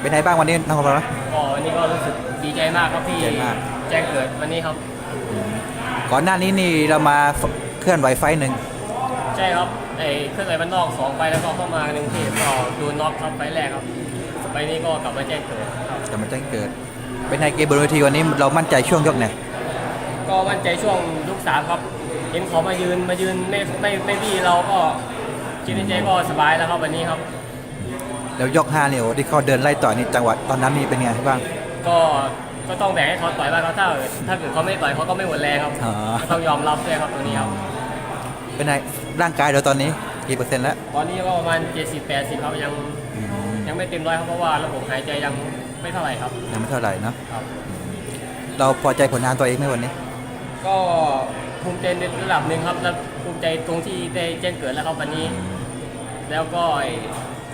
เป็นไงบ้างวันนี้น้องของเรานะ ก็วันนี้ก็รู้สึกดีใจมากครับที่ดีใจมาก แจ้งเกิดวันนี้ครับ ก่อนหน้านี้นี่เรามาเคลื่อนไหวไฟล์หนึ่งใช่ครับไอ้เครื่องไหนบ้านนอกสองไปแล้วก็เข้ามาหนึ่งที่ก็โดนน็อกครับไฟล์แรกครับไปนี้ก็กลับมาแจ้งเกิดครับจะมาแจ้งเกิด เป็นไงเกมบนเวทีวันนี้เรามั่นใจช่วงยกไหนก็มั่นใจช่วงยุคสามครับ เห็นเขามายืนมายืนไม่ไม่ไม่บี้เราก็คิดในใจก็สบายแล้วครับวันนี้ครับ แล้วยกห้าเนี่ยโอ้ที่เขาเดินไล่ต่อยนี่จังหวะตอนนั้นนี่เป็นไงบ้าง ก็ก็ต้องแบ่งให้เขาต่อยบ้างครับถ้าถ้าเกิดเขาไม่ต่อยเขาก็ไม่หมดแรงครับอ๋อก็ต้องยอมรับด้วยครับตรงนี้ครับเป็นไงร่างกายเราตอนนี้กี่เปอร์เซ็นต์แล้วตอนนี้ก็ประมาณ 70-80ครับยังอืมยังไม่เต็มร้อยครับเพราะว่าระบบหายใจยังไม่เท่าไหร่ครับยังไม่เท่าไหร่เนอะครับ เราพอใจผลงานตัวเองไหมวันนี้ก็ภูมิใจในระดับหนึ่งครับ และภูมิใจตรงที่ได้แจ้งเกิดแล้วครับวันนี้ แล้วก็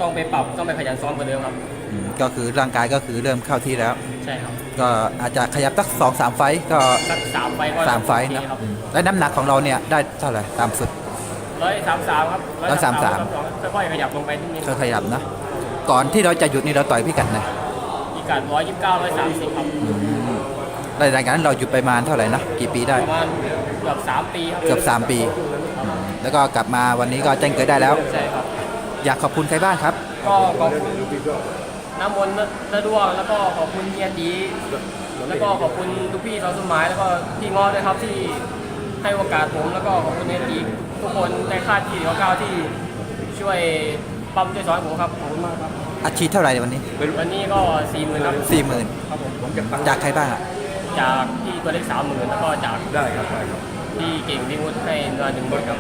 ต้องไปปรับต้องไปขยันซ้อมกว่าเดิมครับ อืมก็คือร่างกายก็คือเริ่มเข้าที่แล้ว ใช่ครับก็อาจจะขยับสักสองสามไฟต์ก็สักสามไฟล์ก็สามไฟต์โอนะเคครับอืมและน้ำหนักของเราเนี่ยได้เท่าไหร่ตามสุด ร้อยสามสามครับ133ค่อยๆขยับลงไปนิดนึงก็ขยับนะ ก่อนที่เราจะหยุดนี่เราต่อยพิกัดไหนอีกกัดร้อยยี่สิบเก้าร้อยสามสิบครับในรายการนั้นเราหยุดไปประมาณเท่าไหร่นะกี่ปีได้ ประมาณเกือบสามปีครับเกือบสามปีครับแล้วก็กลับมาวันนี้ก็แจ้งเกิดได้แล้ว ใช่ครับ อยากขอบคุณใครบ้างครับ ก็ขอบคุณน้ำมนต์ระดวงแล้วก็ขอบคุณเฮียตีแล้วก็ขอบคุณทุกพี่เราสมหมายแล้วก็พี่ง้อด้วยครับที่ให้โอกาสผมแล้วก็ขอบคุณเฮียตีทุกคนในค่ายที่เก้าที่ช่วยปั๊มช่วยสอนผมครับขอบคุณมากครับอาชีพเท่าไหร่ในวันนี้วันนี้ก็สี่หมื่นครับสี่หมื่นครับผมจากใครบ้างอะจากพี่ตัวเล็กสามหมื่นแล้วก็จากได้ครับได้ครับพี่เก่งพี่วุฒิให้เงินหนึ่งหมื่นครับ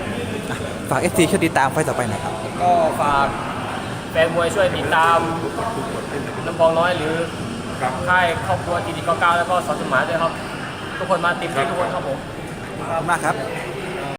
อะฝากเอฟซีช่วยติดตามไฟต์ต่อไปหน่อยครับ ก็ฝากแฟนมวยช่วยติดตามน้ำบองน้อยหรือค่ายครอบครัวทีดีเก้าเก้าแล้วก็สอนสมหมายด้วยครับ ทุกคนมาติดที่ทุกคนครับผมขอบคุณมากครับ